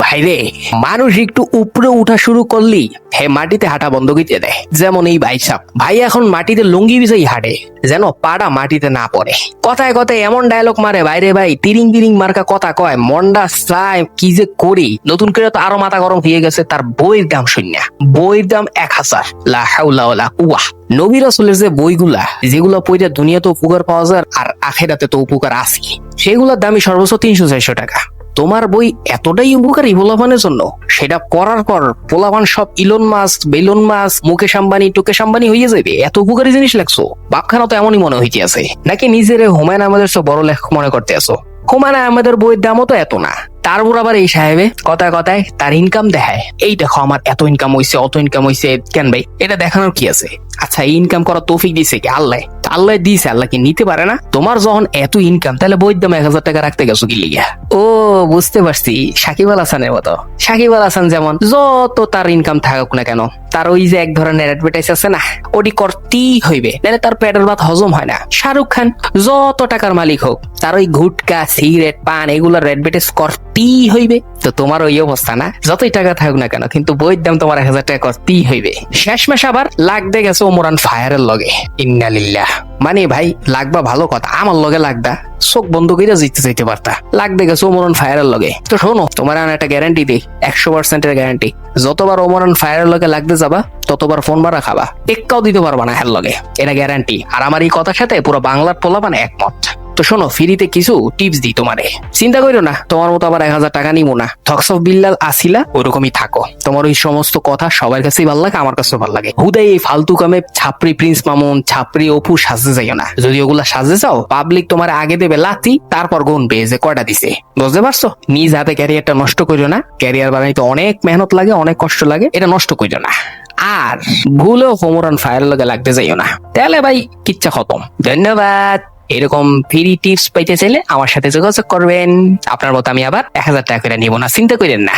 ভাইরে, মানুষ একটু উপরে উঠা শুরু করলি হে মাটিতে হাঁটা বন্ধ করে দেয়। যেমন এই ভাই সাপ ভাই এখন মাটিতে লুঙ্গি বিছাই হাঁটে, যেন পাড়া মাটিতে না পড়ে। কথায় কথায় এমন ডায়লগ মারে বাইরে ভাই, তিরিং তিরিং মার্কা কথা কয়, মন্ডা চায় কি যে করি? নতুন করে তো আরও মাথা গরম হয়ে গেছে, তার বইয়ের দাম শূন্য। বইয়ের দাম এক হাজার। লা হাউলা ওয়ালা কুয়া নবী রাসূলের যে বইগুলা, যেগুলো পড়ে দুনিয়াতে উপকার পাওয়া যায় আর আখেরাতে তো উপকার আছে সেগুলোর দামই সর্বোচ্চ তিনশো চারশো টাকা। তোমার বই এতটাই উপকারী পোলাপানের জন্য। সেটা পড়ার পর পোলাপান সব ইলন মাস বেলন মাস মুকেশ আম্বানি, টুকেশ আম্বানি হয়ে যাবে। এত উপকারী জিনিস লাগছো বাপখানা তো এমনই মনে হইতে আছে। নাকি নিজের হুমায়ুন আমাদের সব বড় লেখক মনে করতে আছো? হুমায়ুন আমাদের বইয়ের দামও তো এত না। তারপর আবার এই সাহেবে কথায় কথায় তার ইনকাম দেখায়। এই দেখো আমার এত ইনকাম হইছে, অত ইনকাম হইছে। কেন ভাই? এটা দেখানোর কি আছে? আচ্ছা এই ইনকাম করার তৌফিক দিছে কি? আল্লাহ। আল্লাহ দিছে আল্লাহ কি নিতে পারে না। তোমার যখন এত ইনকাম তাহলে দাম এক হাজার টাকা রাখতে গেছো কি লিগা? ও, বুঝতে পারছি। সাকিব আল হাসানের মতো। সাকিব আল হাসান যেমন, যত তার ইনকাম থাকুক না কেন, তার ওই যে এক ধরনের অ্যাডভার্টাইজ আছে না, ওটি করতেই হইবে। নাহলে তার পেটের ভাত হজম হয় না। শাহরুখ খান যত টাকার মালিক হোক, তার ওই গুটকা, সিগারেট, পান, এগুলোর অ্যাডভার্টাইজ করতেই হইবে। তো তোমার ওই অবস্থা না? যতই টাকা থাকুক না কেন, কিন্তু বইয়ের দাম তোমার এক হাজার টাকা করতেই হইবে। শেষমেশ আবার লাগতে গেছে ওমরান ফায়ারের লগে। ইন্নালিল্লাহ। মানে ভাই, লাগবা ভালো কথা, আমার লগে লাগদা। চোখ বন্ধ করে জিততে যাইতে পারতা। লাগতে গেছে ওমরান ফায়ারের লগে। তো শোনো, তোমার একটা গ্যারান্টি দিই, একশো পার্সেন্টের গ্যারান্টি যতবার ওমরান ফায়ারের লগে লাগতে যাবা, ততবার ফোন মারা খাবা। টেক্কাও দিতে পারবা না হের লগে। এটা গ্যারান্টি আর আমার এই কথার সাথে পুরো বাংলার পোলা মানে একমত। তো শোনো ফ্রিতে কিছু টিপস দিই তোমারে। চিন্তা করো না, তোমার মতো আবার এক হাজার টাকা নিবো না। থকস অফ বিল্লাল আসিলা, ওরকমই থাকো। তোমার ওই সমস্ত কথা সবার কাছেই ভালো লাগে, আমার কাছেও ভালো লাগে। হুদাই এই ফালতু কামে ছাপরি প্রিন্স মামুন ছাপরি অপু সাজতে যাইও না। যদি ওগুলা সাজতে চাও পাবলিক তোমার আগে দেবে লাথি, তারপর গুনবে যে কয়টা দিছে। বুঝতে পারছ? নিজ হাতে ক্যারিয়ারটা নষ্ট করিও না। ক্যারিয়ার বানাইতে অনেক মেহনত লাগে, অনেক কষ্ট লাগে, এটা নষ্ট করিও না। আর ভুলেও হোমরান ফায়ার লগে লাগতে যাইও না। তাহলে ভাই, কিচ্ছা খতম। ধন্যবাদ। এরকম ফ্রি টিপস পাইতে চাইলে আমার সাথে যোগাযোগ করবেন। আপনার মতো আমি আবার এক হাজার টাকা করে নিব না, চিন্তা করেন না।